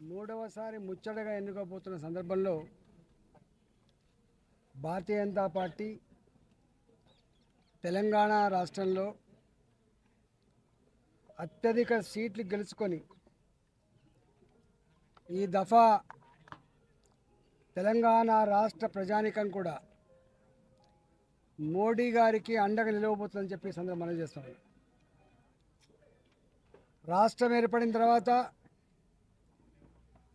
మూడవసారి ముచ్చటగా ఎన్నుకోబోతున్న సందర్భంలో భారతీయ జనతా పార్టీ తెలంగాణ రాష్ట్రంలో అత్యధిక సీట్లు గెలుచుకొని ఈ దఫా తెలంగాణ రాష్ట్ర ప్రజానికం కూడా మోడీ గారికి అండగా నిలవబోతుందని చెప్పి సందర్భం మనం చేస్తున్నాం. రాష్ట్రం ఏర్పడిన తర్వాత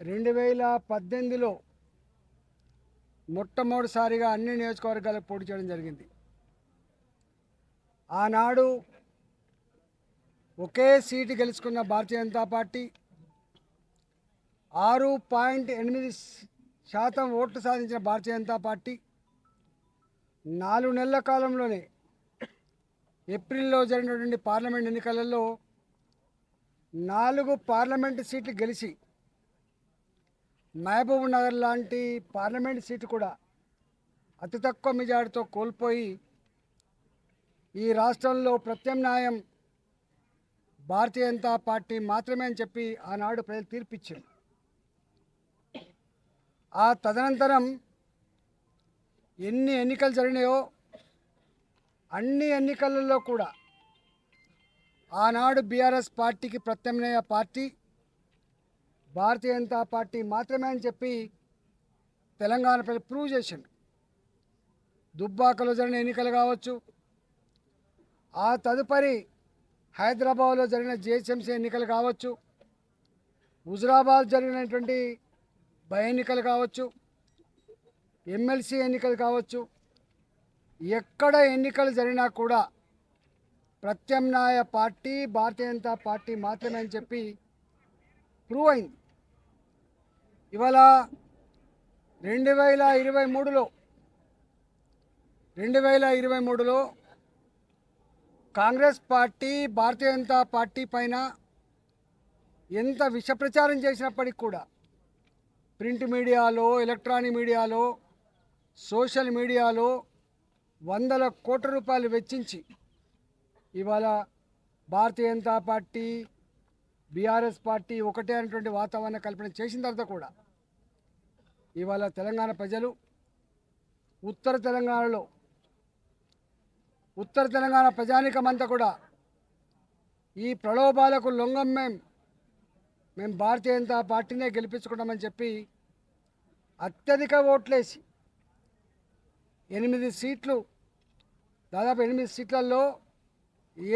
రెండు వేల పద్దెనిమిదిలో మొట్టమొదటిసారిగా అన్ని నియోజకవర్గాలకు పోటీ చేయడం జరిగింది. ఆనాడు ఒకే సీటు గెలుచుకున్న భారతీయ జనతా పార్టీ ఆరు పాయింట్ ఎనిమిది శాతం ఓట్లు సాధించిన భారతీయ జనతా పార్టీ నాలుగు నెలల కాలంలోనే ఏప్రిల్లో జరిగినటువంటి పార్లమెంట్ ఎన్నికలలో నాలుగు పార్లమెంటు సీట్లు గెలిచి మహబూబ్ నగర్ లాంటి పార్లమెంట్ సీటు కూడా అతి తక్కువ మెజార్టీతో కోల్పోయి ఈ రాష్ట్రంలో ప్రత్యామ్నాయం భారతీయ జనతా పార్టీ మాత్రమే అని చెప్పి ఆనాడు ప్రజలు తీర్పిచ్చింది ఆ తదనంతరం ఎన్ని ఎన్నికలు జరిగినాయో అన్ని ఎన్నికలలో కూడా ఆనాడు బీఆర్ఎస్ పార్టీకి ప్రత్యామ్నాయ పార్టీ భారతీయ జనతా పార్టీ మాత్రమే అని చెప్పి తెలంగాణ ప్రజలు ప్రూవ్ చేసిండు. దుబ్బాకలో జరిగిన ఎన్నికలు కావచ్చు ఆ తదుపరి హైదరాబాద్లో జరిగిన జిహెచ్ఎంసీ ఎన్నికలు కావచ్చు హుజరాబాద్ జరిగినటువంటి బై ఎన్నికలు కావచ్చు ఎమ్మెల్సీ ఎన్నికలు కావచ్చు ఎక్కడ ఎన్నికలు జరిగినా కూడా ప్రత్యామ్నాయ పార్టీ భారతీయ జనతా పార్టీ మాత్రమే అని చెప్పి ప్రూవ్ అయింది. ఇవాళ రెండు వేల ఇరవై మూడులో రెండు వేల ఇరవై మూడులో Congress Party Bharatiya Janata Party పైన ఎంత విష ప్రచారం చేసినప్పటికి కూడా ప్రింట్ మీడియాలో ఎలక్ట్రానిక్ మీడియాలో సోషల్ మీడియాలో వందల కోట్ల రూపాయలు వెచ్చించి ఇవాళ Bharatiya Janata Party BRS party ఒకటే అనేటువంటి వాతావరణ కల్పన చేసిన తర్వాత కూడా ఇవాళ తెలంగాణ ప్రజలు ఉత్తర తెలంగాణలో ఉత్తర తెలంగాణ ప్రజానికమంతా కూడా ఈ ప్రలోభాలకు లొంగం మేం మేము భారతీయ జనతా పార్టీనే గెలిపించుకుంటామని చెప్పి అత్యధిక ఓట్లేసి ఎనిమిది సీట్లు దాదాపు ఎనిమిది సీట్లలో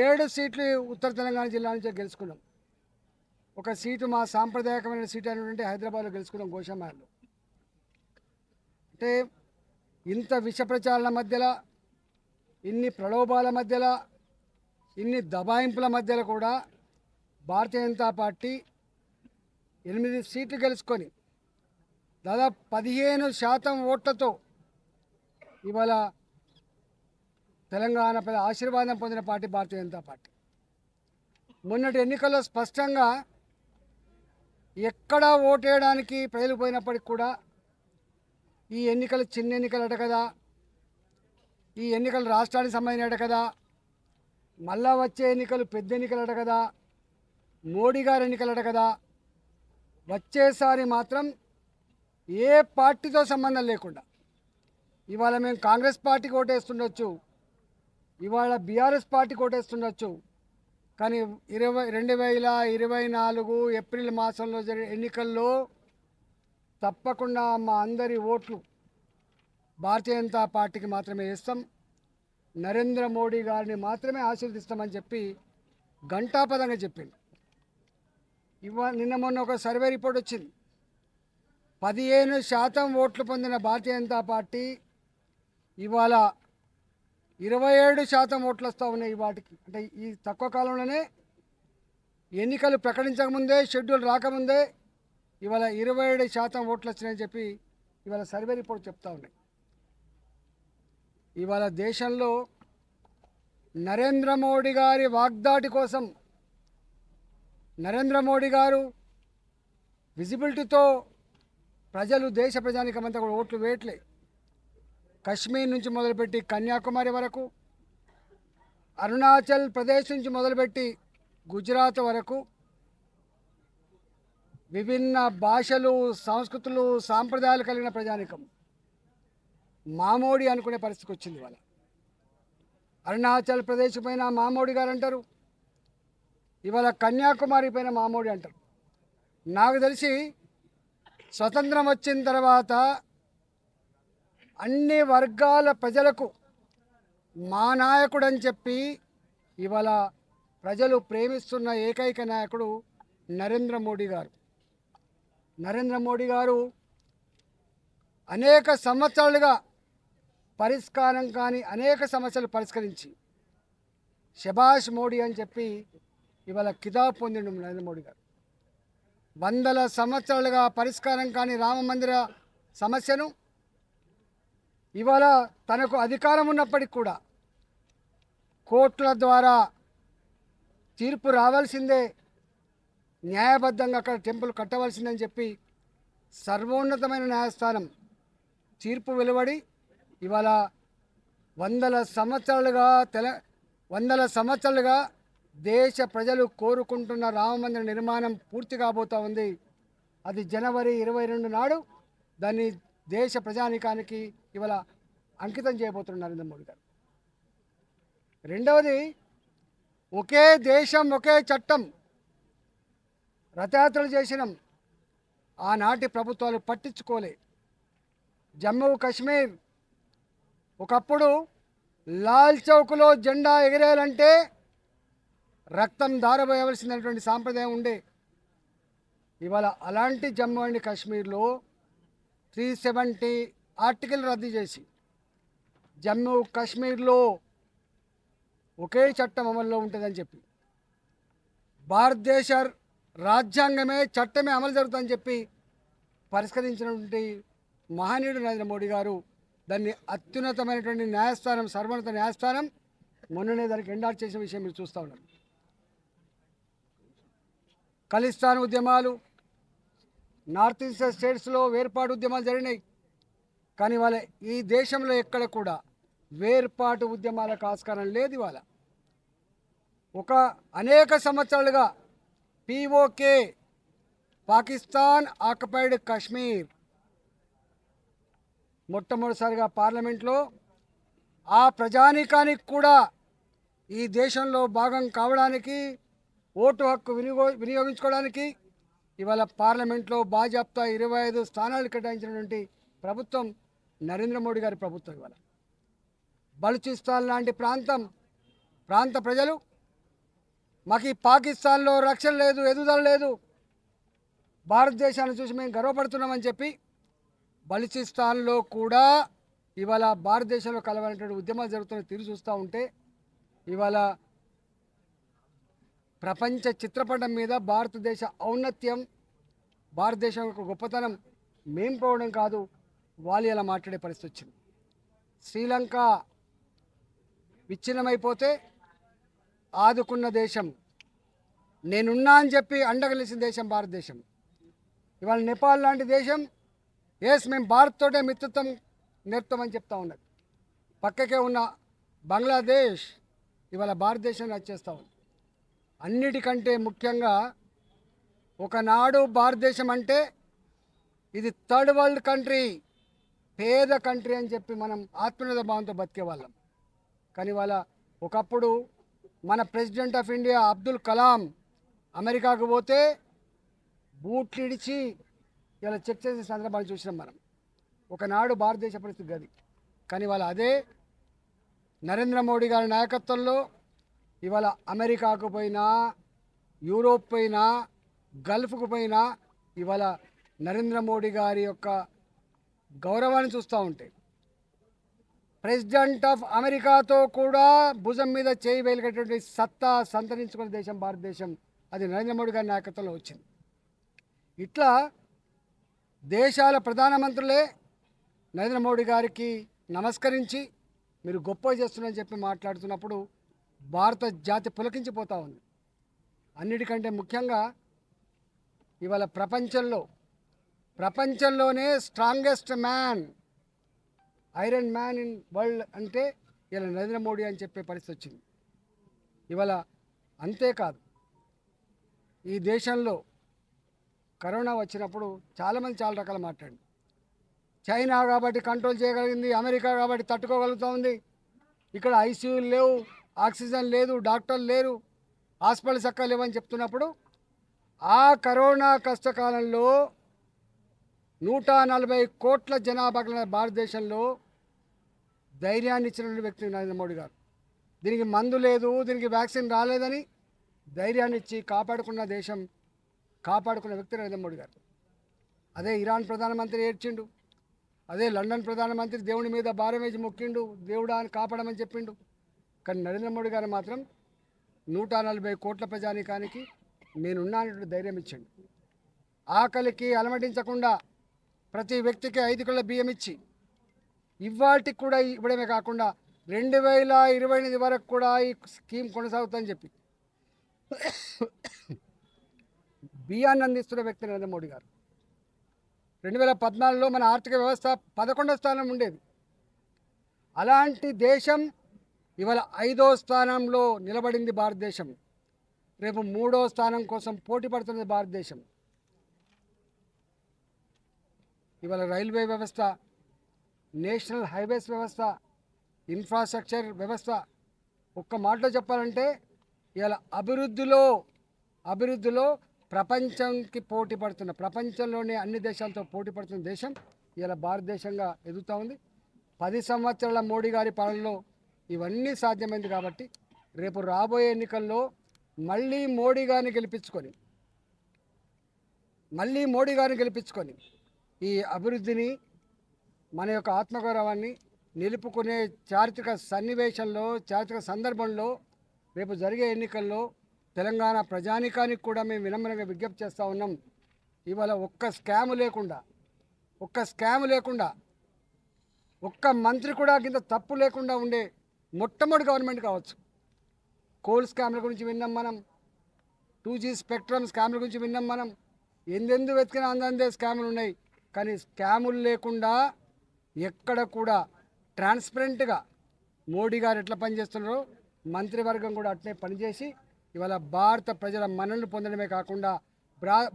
ఏడు సీట్లు ఉత్తర తెలంగాణ జిల్లా నుంచి గెలుచుకున్నాం. ఒక సీటు మా సాంప్రదాయకమైన సీటు అయినటువంటి హైదరాబాద్లో గెలుచుకున్నాం గోషామాల్లో అంటే ఇంత విష ప్రచారాల మధ్యలో ఇన్ని ప్రలోభాల మధ్యలో ఇన్ని దబాయింపుల మధ్యలో కూడా భారతీయ జనతా పార్టీ ఎనిమిది సీట్లు గెలుచుకొని దాదాపు పదిహేను శాతం ఓట్లతో ఇవాళ తెలంగాణ ప్రజల ఆశీర్వాదం పొందిన పార్టీ భారతీయ జనతా పార్టీ. మొన్నటి ఎన్నికల్లో స్పష్టంగా ఎక్కడా ఓటేయడానికి ప్రజలు పోయినప్పటికి కూడా ఈ ఎన్నికలు చిన్న ఎన్నికలట కదా. ఈ ఎన్నికలు రాష్ట్రానికి సంబంధించినట కదా. మళ్ళా వచ్చే ఎన్నికలు పెద్ద ఎన్నికలట కదా. మోడీ ఎన్నికలు ఎన్నికలట కదా. వచ్చేసారి మాత్రం ఏ పార్టీతో సంబంధం లేకుండా. ఇవాళ మేము కాంగ్రెస్ పార్టీకి ఓటేస్తుండొచ్చు. ఇవాళ బీఆర్ఎస్ పార్టీకి ఓటేస్తుండొచ్చు. కానీ ఇరవై రెండు వేల ఇరవై నాలుగు ఏప్రిల్ మాసంలో జరిగే ఎన్నికల్లో తప్పకుండా మా అందరి ఓట్లు భారతీయ జనతా పార్టీకి మాత్రమే ఇస్తాం నరేంద్ర మోడీ గారిని మాత్రమే ఆశీర్దిస్తామని చెప్పి ఘంటాపదంగా చెప్పింది ఇవా నిన్న మొన్న ఒక సర్వే రిపోర్ట్ వచ్చింది. పదిహేను శాతం ఓట్లు పొందిన భారతీయ జనతా పార్టీ ఇవాళ ఇరవై ఏడు శాతం ఓట్లు వస్తూ ఉన్నాయి వాటికి. అంటే ఈ తక్కువ కాలంలోనే ఎన్నికలు ప్రకటించకముందే షెడ్యూల్ రాకముందే ఇవాళ ఇరవై ఏడు శాతం ఓట్లు వచ్చినాయని చెప్పి ఇవాళ సర్వే రిపోర్ట్ చెప్తా ఉన్నాయి. ఇవాళ దేశంలో నరేంద్ర మోడీ గారి వాగ్దాటి కోసం నరేంద్ర మోడీ గారు విజిబిలిటీతో ప్రజలు దేశ ప్రజానికమంతా కూడా ఓట్లు వేయట్లే. కశ్మీర్ నుంచి మొదలుపెట్టి కన్యాకుమారి వరకు అరుణాచల్ ప్రదేశ్ నుంచి మొదలుపెట్టి గుజరాత్ వరకు విభిన్న భాషలు సంస్కృతులు సాంప్రదాయాలు కలిగిన ప్రజానికం. మామోడి అనుకునే పరిస్థితికి వచ్చింది వాళ్ళ అరుణాచల్ ప్రదేశ్ పైన మామోడి గారు అంటారు. ఇవాళ కన్యాకుమారి పైన మామోడి అంటారు. నాకు తెలిసి స్వతంత్రం వచ్చిన తర్వాత అన్ని వర్గాల ప్రజలకు మా నాయకుడు అని చెప్పి ఇవాళ ప్రజలు ప్రేమిస్తున్న ఏకైక నాయకుడు నరేంద్ర మోడీ గారు. నరేంద్ర మోడీ గారు అనేక సంవత్సరాలుగా పరిష్కారం కాని అనేక సమస్యలు పరిష్కరించి శభాష్ మోడీ అని చెప్పి ఇవాళ కితాబ్ పొందిండు నరేంద్ర మోడీ గారు. వందల సంవత్సరాలుగా పరిష్కారం కాని రామ మందిర సమస్యను ఇవాళ తనకు అధికారం ఉన్నప్పటికి కూడా కోర్టుల ద్వారా తీర్పు రావాల్సిందే న్యాయబద్ధంగా అక్కడ టెంపుల్ కట్టవలసిందని చెప్పి సర్వోన్నతమైన న్యాయస్థానం తీర్పు వెలువడి ఇవాళ వందల సంవత్సరాలుగా తెల వందల సంవత్సరాలుగా దేశ ప్రజలు కోరుకుంటున్న రామమందిర నిర్మాణం పూర్తి కాబోతూ ఉంది. అది జనవరి ఇరవై రెండు నాడు దాన్ని దేశ ప్రజానికానికి ఇవాళ అంకితం చేయబోతున్నారు నరేంద్ర మోడీ గారు. రెండవది ఒకే దేశం ఒకే చట్టం రథయాత్రలు చేసినాం. ఆనాటి ప్రభుత్వాలు పట్టించుకోలే. జమ్మూ కాశ్మీర్ ఒకప్పుడు లాల్ చౌక్లో జెండా ఎగిరేయాలంటే రక్తం దారబోయవలసినటువంటి సాంప్రదాయం ఉండే. ఇవాళ అలాంటి జమ్మూ అండ్ కాశ్మీర్లో త్రీ సెవెంటీ ఆర్టికల్ రద్దు చేసి జమ్మూ కాశ్మీర్లో ఒకే చట్టం అమల్లో ఉంటుందని చెప్పి. భారతదేశ రాజ్యాంగమే చట్టమే అమలు జరుగుతుందని చెప్పి పరిష్కరించినటువంటి మహనీయుడు నరేంద్ర మోడీ గారు దాన్ని అత్యున్నతమైనటువంటి న్యాయస్థానం సర్వోన్నత న్యాయస్థానం మొన్ననే దానికి ఎండాట్ చేసిన విషయం మీరు చూస్తూ ఉన్నారు. ఖలిస్తాన్ ఉద్యమాలు నార్త్ ఈస్ట్ స్టేట్స్లో వేర్పాటు ఉద్యమాలు జరిగినాయి. కానీ వాళ్ళ ఈ దేశంలో ఎక్కడ కూడా వేర్పాటు ఉద్యమాలకు ఆస్కారం లేదు ఇవాళ. ఒక అనేక సంవత్సరాలుగా పిఓకే పాకిస్తాన్ ఆక్యుపైడ్ కాశ్మీర్. మొట్టమొదటిసారిగా పార్లమెంట్లో ఆ ప్రజానీకానికి కూడా ఈ దేశంలో భాగం కావడానికి ఓటు హక్కు వినియోగ వినియోగించుకోవడానికి ఇవాళ పార్లమెంట్లో బాజాప్తా ఇరవై ఐదు స్థానాలు కేటాయించినటువంటి ప్రభుత్వం నరేంద్ర మోడీ గారి ప్రభుత్వం ఇవాళ. బలుచిస్తాన్ లాంటి ప్రాంతం ప్రాంత ప్రజలు మాకు ఈ పాకిస్తాన్లో రక్షణ లేదు ఎదుగుదల లేదు. భారతదేశాన్ని చూసి మేము గర్వపడుతున్నామని చెప్పి బలుచిస్తాన్లో కూడా ఇవాళ భారతదేశంలో కలవాలనేటువంటి ఉద్యమాలు జరుగుతున్న తీరు చూస్తూ ఉంటే ఇవాళ ప్రపంచ చిత్రపటం మీద భారతదేశ ఔన్నత్యం భారతదేశం యొక్క గొప్పతనం మేం పోవడం కాదు వాళ్ళు ఇలా మాట్లాడే పరిస్థితి వచ్చింది. శ్రీలంక విచ్ఛిన్నమైపోతే ఆదుకున్న దేశం. నేనున్నా అని చెప్పి అండగలిసిన దేశం భారతదేశం. ఇవాళ నేపాల్ లాంటి దేశం ఎస్ మేము భారత్తోటే మిత్రత్వం నేర్పుతామని చెప్తా ఉన్నది. పక్కకే ఉన్న బంగ్లాదేశ్ ఇవాళ భారతదేశాన్ని వచ్చేస్తూ ఉంది. అన్నిటికంటే ముఖ్యంగా ఒకనాడు భారతదేశం అంటే ఇది థర్డ్ వరల్డ్ కంట్రీ పేద కంట్రీ అని చెప్పి మనం ఆత్మీయత భావంతో బతికేవాళ్ళం కానీ వాళ్ళ ఒకప్పుడు మన president of India Abdul Kalam అమెరికాకు పోతే బూట్లు ఇడిచి ఇలా చెక్ చేసే సందర్భాలు చూసినాం మనం. ఒకనాడు భారతదేశ పరిస్థితి గది. కానీ వాళ్ళ అదే నరేంద్ర మోడీ గారి నాయకత్వంలో ఇవాళ అమెరికాకు పోయినా యూరోప్ పోయినా గల్ఫ్కు పోయినా ఇవాళ నరేంద్ర మోడీ గారి యొక్క గౌరవాన్ని చూస్తూ ఉంటే ప్రెసిడెంట్ ఆఫ్ అమెరికాతో కూడా భుజం మీద చేయి వేలిగేటువంటి సత్తా సంతరించుకున్న దేశం భారతదేశం. అది నరేంద్ర మోడీ గారి నాయకత్వంలో వచ్చింది. ఇట్లా దేశాల ప్రధానమంత్రులే నరేంద్ర మోడీ గారికి నమస్కరించి మీరు గొప్ప చేస్తున్నారని చెప్పి మాట్లాడుతున్నప్పుడు భారత జాతి పులకించిపోతూ ఉంది. అన్నిటికంటే ముఖ్యంగా ఇవాళ ప్రపంచంలో ప్రపంచంలోనే strongest man iron man in world అంటే ఇలా నరేంద్ర మోడీ అని చెప్పే పరిస్థితి వచ్చింది. ఇవాళ అంతేకాదు ఈ దేశంలో కరోనా వచ్చినప్పుడు చాలామంది చాలా రకాల మాట్లాడి చైనా కాబట్టి కంట్రోల్ చేయగలిగింది అమెరికా కాబట్టి తట్టుకోగలుగుతుంది. ఇక్కడ ఐసీయూలు లేవు ఆక్సిజన్ లేదు డాక్టర్లు లేరు హాస్పిటల్ చక్కగా లేవని చెప్తున్నప్పుడు ఆ కరోనా కష్టకాలంలో నూట నలభై కోట్ల జనాభా భారతదేశంలో ధైర్యాన్ని ఇచ్చిన వ్యక్తి నరేంద్ర మోడీ గారు. దీనికి మందు లేదు దీనికి వ్యాక్సిన్ రాలేదని ధైర్యాన్ని ఇచ్చి కాపాడుకున్న దేశం కాపాడుకున్న వ్యక్తి నరేంద్ర మోడీ గారు. అదే ఇరాన్ ప్రధానమంత్రి ఏడ్చిండు. అదే లండన్ ప్రధానమంత్రి దేవుని మీద భారం వేసి మొక్కిండు. దేవుడా అని కాపాడమని చెప్పిండు. కానీ నరేంద్ర మోడీ గారు మాత్రం నూట నలభై కోట్ల ప్రజానికానికి నేనున్నానటువంటి ధైర్యం ఇచ్చిండు. ఆకలికి అలమటించకుండా ప్రతి వ్యక్తికి ఐదు కళ్ళ బియ్యం ఇచ్చి ఇవాటికి కూడా ఇవ్వడమే కాకుండా రెండు వేల ఇరవై ఎనిమిది వరకు కూడా ఈ స్కీమ్ కొనసాగుతుందని చెప్పి బియ్యాన్ని అందిస్తున్న వ్యక్తి నరేంద్ర మోడీ గారు. రెండు వేల పద్నాలుగులో మన ఆర్థిక వ్యవస్థ పదకొండో స్థానం ఉండేది. అలాంటి దేశం ఇవాళ ఐదో స్థానంలో నిలబడింది భారతదేశం. రేపు మూడో స్థానం కోసం పోటీ పడుతున్నది భారతదేశం. ఇవాళ రైల్వే వ్యవస్థ నేషనల్ హైవేస్ వ్యవస్థ ఇన్ఫ్రాస్ట్రక్చర్ వ్యవస్థ. ఒక్క మాటలో చెప్పాలంటే ఇలా అభివృద్ధిలో అభివృద్ధిలో ప్రపంచంకి పోటీ పడుతున్న ప్రపంచంలోనే అన్ని దేశాలతో పోటీ పడుతున్న దేశం ఇలా భారతదేశంగా ఎదుగుతూ ఉంది. పది సంవత్సరాల మోడీ గారి పాలనలో ఇవన్నీ సాధ్యమైంది కాబట్టి రేపు రాబోయే ఎన్నికల్లో మళ్ళీ మోడీ గారిని గెలిపించుకొని మళ్ళీ మోడీ గారిని గెలిపించుకొని ఈ అభివృద్ధిని మన యొక్క ఆత్మగౌరవాన్ని నిలుపుకునే చారిత్రక సన్నివేశంలో చారిత్రక సందర్భంలో రేపు జరిగే ఎన్నికల్లో తెలంగాణ ప్రజానికానికి కూడా మేము వినమ్రంగా విజ్ఞప్తి చేస్తూ ఉన్నాం. ఇవాళ ఒక్క స్కామ్ లేకుండా ఒక్క స్కామ్ లేకుండా ఒక్క మంత్రి కూడా కింద తప్పు లేకుండా ఉండే మొట్టమొదటి గవర్నమెంట్ కావచ్చు. కోల్ స్కామ్ల గురించి విన్నాం మనం. టూ జీ స్పెక్ట్రమ్ స్కామ్ల గురించి విన్నాం మనం. ఎందెందు వెతికినా అందందే స్కాములు ఉన్నాయి కానీ స్కాములు లేకుండా ఎక్కడ కూడా ట్రాన్స్పరెంట్గా మోడీ గారు ఎట్లా పనిచేస్తున్నారో మంత్రివర్గం కూడా అట్లే పనిచేసి ఇవాళ భారత ప్రజల మన్ననలు పొందడమే కాకుండా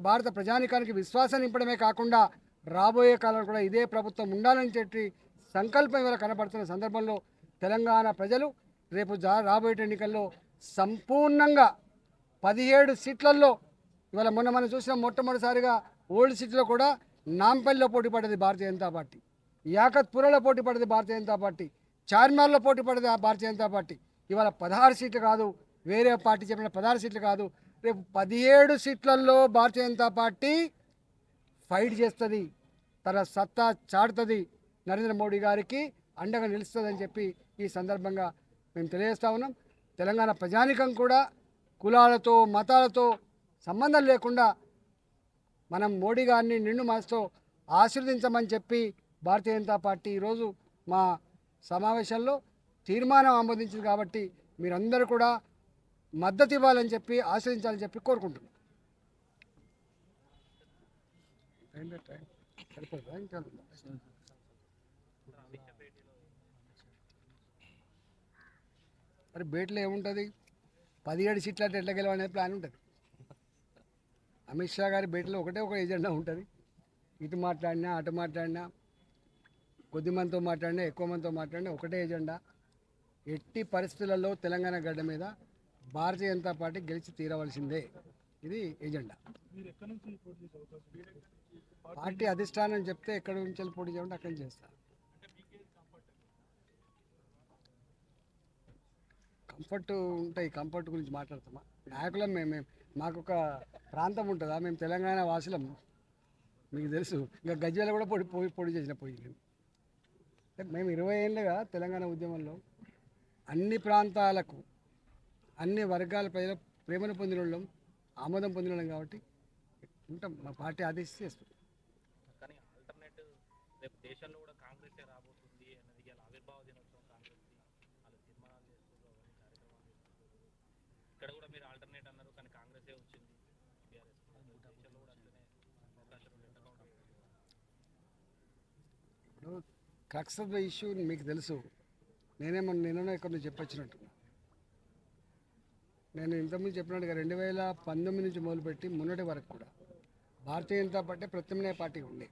భారత ప్రజానికానికి విశ్వాసాన్ని నింపడమే కాకుండా రాబోయే కాలంలో కూడా ఇదే ప్రభుత్వం ఉండాలని చెప్పి సంకల్పం ఇవాళ కనపడుతున్న సందర్భంలో తెలంగాణ ప్రజలు రేపు జా రాబోయే ఎన్నికల్లో సంపూర్ణంగా పదిహేడు సీట్లలో ఇవాళ మొన్న మనం చూసిన మొట్టమొదటిసారిగా ఓల్డ్ సిటీలో కూడా నాంపల్లిలో పోటీ పడ్డది భారతీయ జనతా పార్టీ. యాకత్పురలో పోటీ పడింది భారతీయ జనతా పార్టీ. చార్మార్లో పోటీ పడింది ఆ భారతీయ జనతా పార్టీ. ఇవాళ పదహారు సీట్లు కాదు వేరే పార్టీ చెప్పిన పదహారు సీట్లు కాదు. రేపు పదిహేడు సీట్లలో భారతీయ జనతా పార్టీ ఫైట్ చేస్తుంది. తన సత్తా చాటుతుంది నరేంద్ర మోడీ గారికి అండగా నిలుస్తుందని చెప్పి ఈ సందర్భంగా మేము తెలియజేస్తా ఉన్నాం. తెలంగాణ ప్రజానికం కూడా కులాలతో మతాలతో సంబంధం లేకుండా మనం మోడీ గారిని నిండు మనసుతో ఆశీర్వదించమని చెప్పి భారతీయ జనతా పార్టీ ఈరోజు మా సమావేశంలో తీర్మానం ఆమోదించింది కాబట్టి మీరందరూ కూడా మద్దతు ఇవ్వాలని చెప్పి ఆశ్రయించాలని చెప్పి కోరుకుంటున్నాను మరి బేట్లో ఏముంటుంది? పదిహేడు సీట్లు అంటే ఎట్లా గెలవనే ప్లాన్ ఉంటుంది. అమిత్ షా గారి భేటీలో ఒకటే ఒక ఎజెండా ఉంటుంది. ఇటు మాట్లాడినా అటు మాట్లాడినా కొద్ది మందితో మాట్లాడినా ఎక్కువ మందితో మాట్లాడినా ఒకటే ఎజెండా. ఎట్టి పరిస్థితులలో తెలంగాణ గడ్డ మీద భారతీయ జనతా పార్టీ గెలిచి తీరవలసిందే. ఇది ఎజెండా. పార్టీ అధిష్టానం చెప్తే ఎక్కడి నుంచి వెళ్ళి పోటీ చేయండి అక్కడ చేస్తా. కంఫర్ట్ ఉంటాయి కంఫర్ట్ గురించి మాట్లాడతామా నాయకులం మేము మాకు ఒక ప్రాంతం ఉంటుందా? మేము తెలంగాణ వాసులం. మీకు తెలుసు. ఇంకా గజ్వేల కూడా పొడి పోయి పొడి చేసిన పోయి మేము. మేము ఇరవై ఏళ్ళుగా తెలంగాణ ఉద్యమంలో అన్ని ప్రాంతాలకు అన్ని వర్గాల ప్రజల ప్రేమను పొందిన వాళ్ళం ఆమోదం పొందిన వాళ్ళం కాబట్టి ఉంటాం. మా పార్టీ ఆదేశిస్తే చేస్తాం కానీ ఆల్టర్నేటివ్ రేపు దేశంలో కూడా కాంగ్రెసే రాబోతుంది అన్నది ఇలా ఆవిర్భావ దినోత్సవం కాంగ్రెస్ వాళ్ళు తీర్మానాలు చేస్తున్నారు అవన్నీ కార్యక్రమాలు చేస్తున్నారు ఇక్కడ కూడా మీరు ఆల్టర్నేట్ అన్నారు కానీ కాంగ్రెసే వచ్చింది బీఆర్ఎస్ దేశంలో కూడా అట్లనే అవకాశం ఉంది ఎంత కౌంటర్ ఇప్పుడు క్రక్స్ ఆఫ్ ద ఇష్యూ మీకు తెలుసు. నేనేమో నేనో ఇక్కడ నుంచి చెప్పొచ్చినట్టు. నేను ఇంతకుముందు చెప్పినట్టుగా రెండు వేల పంతొమ్మిది నుంచి మొదలుపెట్టి మొన్నటి వరకు కూడా భారతీయ జనతా పార్టీ ప్రత్యామ్నాయ పార్టీ ఉండే.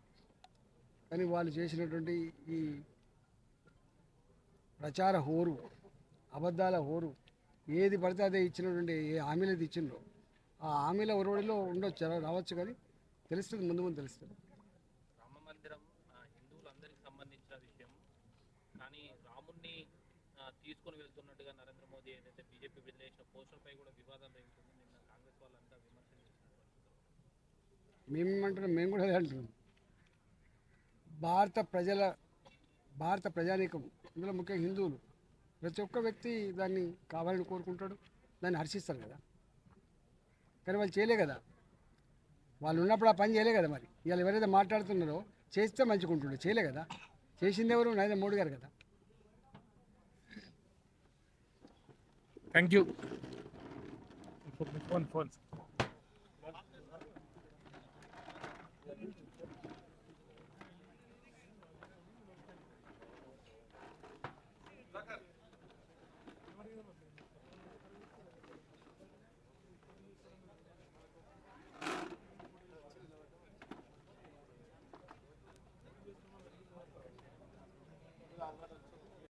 కానీ వాళ్ళు చేసినటువంటి ఈ ప్రచార హోరు అబద్ధాల హోరు ఏది పడితే అదే ఇచ్చినటువంటి ఏ హామీలు అయితే ఇచ్చిండ్రో ఆ హామీల ఒరవడిలో ఉండొచ్చు రావచ్చు కానీ తెలుస్తుంది ముందు ముందు తెలుస్తుంది రామ మందిరం ఆ, హిందువులందరికీ సంబంధించిన విషయం కానీ రాముణ్ణి తీసుకుని వెళ్తున్నట్టుగా నరేంద్ర మోదీ ఏదైతే బీజేపీ విడుదల పోస్టర్ పై కూడా వివాదం రేగుతుంది. నిన్న కాంగ్రెస్ వాళ్ళంతా విమర్శలు చేసిన పరిస్థితులు మేమేమంటున్నాం? మేము కూడా అదే అంటున్నాం. భారత ప్రజల భారత ప్రజానీకం ఇందులో ముఖ్యంగా హిందువులు ప్రతి ఒక్క వ్యక్తి దాన్ని కావాలని కోరుకుంటాడు దాన్ని హర్షిస్తారు కదా. కానీ వాళ్ళు చేయలే కదా. వాళ్ళు ఉన్నప్పుడు ఆ పని చేయలే కదా మరి. ఇవాళ ఎవరైతే మాట్లాడుతున్నారో చేస్తే మంచిగా ఉంటుండే చేయలే కదా. చేసింది ఎవరు? నరేంద్ర మోడీ గారు కదా. Thank you. Phone, phone.